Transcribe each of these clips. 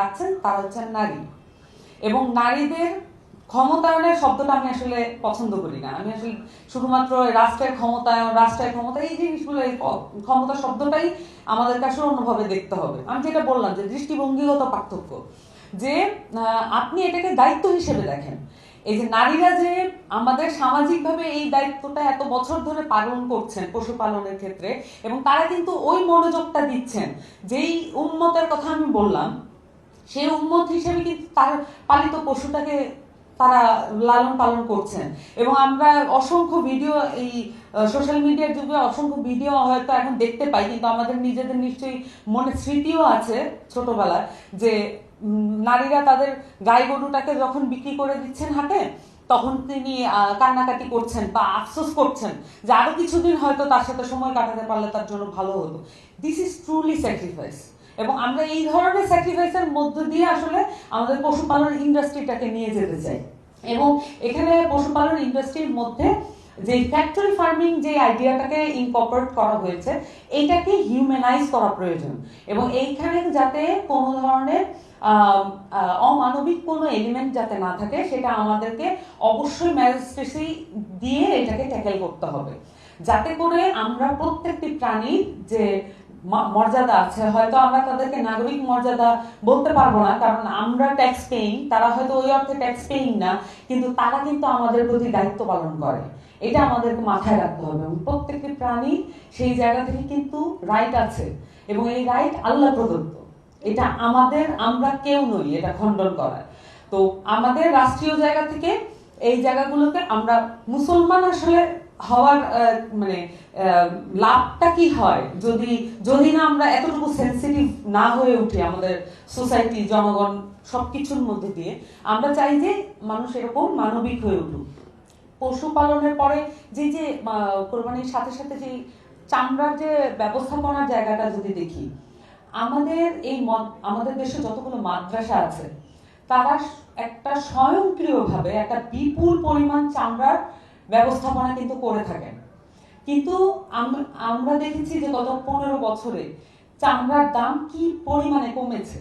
রাখছেন, তারা হচ্ছেন নারী। এবং নারীদের ক্ষমতায়নের শব্দটা আমি আসলে পছন্দ করি না। আমি আসলে শুধুমাত্র রাষ্ট্রের ক্ষমতায়ন, রাষ্ট্রের ক্ষমতা, এই জিনিসগুলো, এই ক্ষমতা শব্দটাই আমাদের কাছে অন্যভাবে দেখতে হবে। আমি যেটা বললাম যে দৃষ্টিভঙ্গিগত পার্থক্য। যে আপনি এটাকে দায়িত্ব হিসেবে দেখেন। এই যে নারীরা যে আমাদের সামাজিকভাবে এই দায়িত্বটা এত বছর ধরে পালন করছেন পশুপালনের ক্ষেত্রে, এবং তারা কিন্তু ওই মনোযোগটা দিচ্ছেন, যেই উন্মতের কথা আমি বললাম সেই উন্মত হিসেবে কিন্তু তার পালিত পশুটাকে তারা লালন পালন করছেন। এবং আমরা অসংখ্য ভিডিও এই সোশ্যাল মিডিয়ার যুগে অসংখ্য ভিডিও হয়তো এখন দেখতে পাই, কিন্তু আমাদের নিজেদের নিশ্চয়ই মনে স্মৃতিও আছে ছোটবেলায় যে নারীরা তাদের গাই গরুটাকে যখন বিক্রি করে দিচ্ছেন হাটে, তখন তিনি কান্নাকাটি করছেন বা আফসোস করছেন যে আরও কিছুদিন হয়তো তার সাথে সময় কাটাতে পারলে তার জন্য ভালো হতো। দিস ইজ ট্রুলি স্যাক্রিফাইস এবং আমরা এই ধরনের স্যাক্রিফাইসের মধ্য দিয়ে আসলে আমাদের পশুপালন ইন্ডাস্ট্রিটাকে নিয়ে যেতে চাই। এবং এখানে পশুপালন ইন্ডাস্ট্রির মধ্যে যে ফ্যাক্টরি ফার্মিং যে আইডিয়াটাকে ইনকর্পোরেট করা হয়েছে এইটাকে হিউম্যানাইজ করা প্রয়োজন। এবং এইখানে যাতে কোনো ধরনের অমানবিক কোনো এলিমেন্ট যাতে না থাকে, সেটা আমাদেরকে অবশ্যই ম্যাজিস্ট্রেসি দিয়ে এটাকে ট্যাকেল করতে হবে। যাতে করে আমরা প্রত্যেকটি প্রাণীর যে মর্যাদা আছে, হয়তো আমরা তাদেরকে নাগরিক মর্যাদা বলতে পারব না, কারণ আমরা ট্যাক্স পেইং তারা হয়তো ওই অর্থে ট্যাক্স পেইং না, কিন্তু তারা কিন্তু আমাদের প্রতি দায়িত্ব পালন করে। এটা আমাদেরকে মাথায় রাখতে হবে, এবং প্রত্যেকটি প্রাণী সেই জায়গা থেকে কিন্তু রাইট আছে, এবং এই রাইট আল্লাহ প্রদত্ত। এটা আমাদের, আমরা কেউ নই, এটা খণ্ডন করার তো আমাদের রাষ্ট্রীয় জায়গা থেকে এই জায়গাগুলোতে আমরা মুসলমান আসলে হওয়ার মানে লাভটা কি হয়? যদি যদি না আমরা এতটুকু সেন্সিটিভ না হয়ে উঠি আমাদের সোসাইটি জনগণ সবকিছুর মধ্যে দিয়ে, আমরা চাই যে মানুষ এরকম মানবিক হয়ে উঠুক। পশুপালনের পরে যে যে কোরবানির সাথে সাথে যে চামড়ার যে ব্যবস্থাপনার জায়গাটা যদি দেখি, আমাদের এই মদ- আমাদের দেশে যতগুলো মাদ্রাসা আছে, তারা একটা স্বয়ংক্রিয়ভাবে একটা বিপুল পরিমাণ চামড়ার ব্যবস্থাপনা কিন্তু করে থাকেন। কিন্তু আম- আমরা দেখেছি যে গত পনেরো বছরে চামড়ার দাম কি পরিমাণে কমেছে?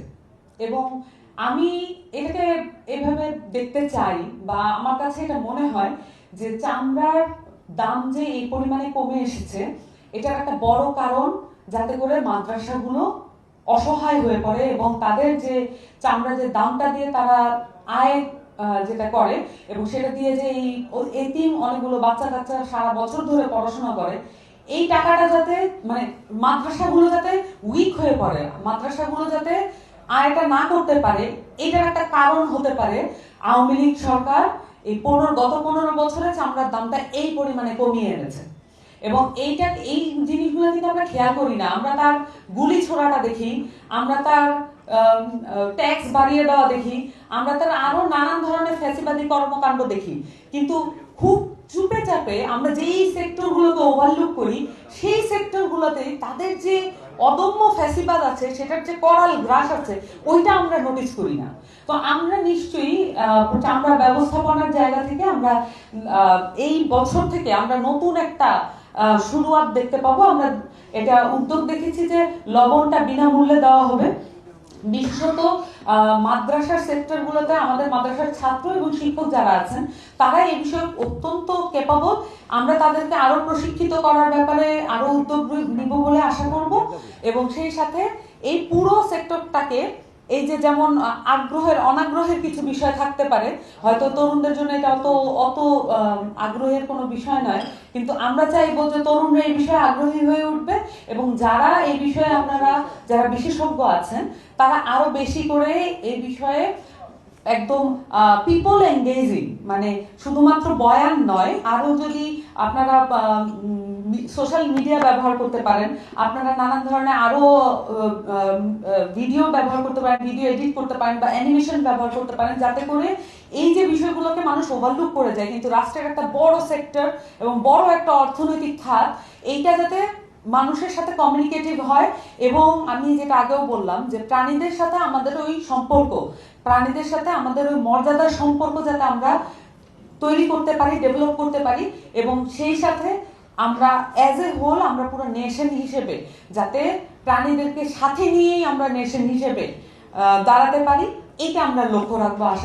এবং আমি এটাকে এভাবে দেখতে চাই বা আমার কাছে এটা মনে হয় যে চামড়ার দাম যে এই পরিমাণে কমে এসেছে, এটার একটা বড় কারণ যাতে করে মাদ্রাসাগুলো অসহায় হয়ে পড়ে এবং তাদের যে চামড়া যে দামটা দিয়ে তারা আয় যেটা করে, এবং সেটা দিয়ে যে এই এতিম অনেকগুলো বাচ্চা কাচ্চা সারা বছর ধরে পড়াশোনা করে, এই টাকাটা যাতে মানে মাদ্রাসাগুলো যাতে উইক হয়ে পড়ে, মাদ্রাসাগুলো যাতে আয়টা না করতে পারে, এটার একটা কারণ হতে পারে। আওয়ামী লীগ সরকার এই পনেরো, গত পনেরো বছরে চামড়ার দামটা এই পরিমাণে কমিয়ে এনেছে। এবং এইটা, এই জিনিসগুলো কিন্তু আমরা খেয়াল করি না। আমরা তার গুলি ছোড়াটা দেখি, আমরা তার ট্যাক্স বাড়িয়ে দেওয়া দেখি। আমরা তার আরও নানান ধরনের ফ্যাসিবাদী কর্মকাণ্ড দেখি। কিন্তু খুব চুপে চাপে আমরা যেই সেক্টরগুলোকে ওভারলুক করি, সেই সেক্টর সেক্টরগুলোতে তাদের যে অদম্য ফ্যাসিবাদ আছে, সেটার যে করাল গ্রাস আছে, ওইটা আমরা নোটিস করি না। তো আমরা নিশ্চয়ই চামড়া ব্যবস্থাপনার জায়গা থেকে আমরা এই বছর থেকে আমরা নতুন একটা শুরুয়াত দেখতে পাবো। আমরা এটা উদ্যোগ দেখেছি যে লবণটা বিনামূল্যে দেওয়া হবে। বিশেষত মাদ্রাসার সেক্টরগুলোতে আমাদের মাদ্রাসার ছাত্র এবং শিক্ষক যারা আছেন, তারা এই বিষয়ে অত্যন্ত কেপাবল আমরা তাদেরকে আরও প্রশিক্ষিত করার ব্যাপারে আরও উদ্যোগ নিব বলে আশা করব। এবং সেই সাথে এই পুরো সেক্টরটাকে এই যে যেমন আগ্রহের, অনাগ্রহের কিছু বিষয় থাকতে পারে, হয়তো তরুণদের জন্য এটা অত অত আগ্রহের কোনো বিষয় নয়, কিন্তু আমরা চাইব যে তরুণরা এই বিষয়ে আগ্রহী হয়ে উঠবে এবং যারা এই বিষয়ে আপনারা, যারা বিশেষজ্ঞ আছেন, তারা আরও বেশি করে এই বিষয়ে একদম পিপল এঙ্গেজিং মানে শুধুমাত্র বয়ান নয়, আরও যদি আপনারা সোশ্যাল মিডিয়া ব্যবহার করতে পারেন। আপনারা নানান ধরনের আরও ভিডিও ব্যবহার করতে পারেন ভিডিও এডিট করতে পারেন বা অ্যানিমেশন ব্যবহার করতে পারেন, যাতে করে এই যে বিষয়গুলোকে মানুষ ওভারলুক করে যায়। কিন্তু রাষ্ট্রের একটা বড় সেক্টর এবং বড় একটা অর্থনৈতিক খাত, এইটা যাতে মানুষের সাথে কমিউনিকেটিভ হয় এবং আমি যেটা আগেও বললাম যে প্রাণীদের সাথে আমাদের ওই সম্পর্ক, প্রাণীদের সাথে আমাদের ওই মর্যাদার সম্পর্ক যাতে আমরা তৈরি করতে পারি ডেভেলপ করতে পারি এবং সেই সাথে আমরা অ্যাজ এ হোল আমরা পুরো নেশন হিসেবে, যাতে প্রাণীদেরকে সাথে নিয়েই আমরা নেশন হিসেবে দাঁড়াতে পারি, এটা আমরা লক্ষ্য রাখব, আশা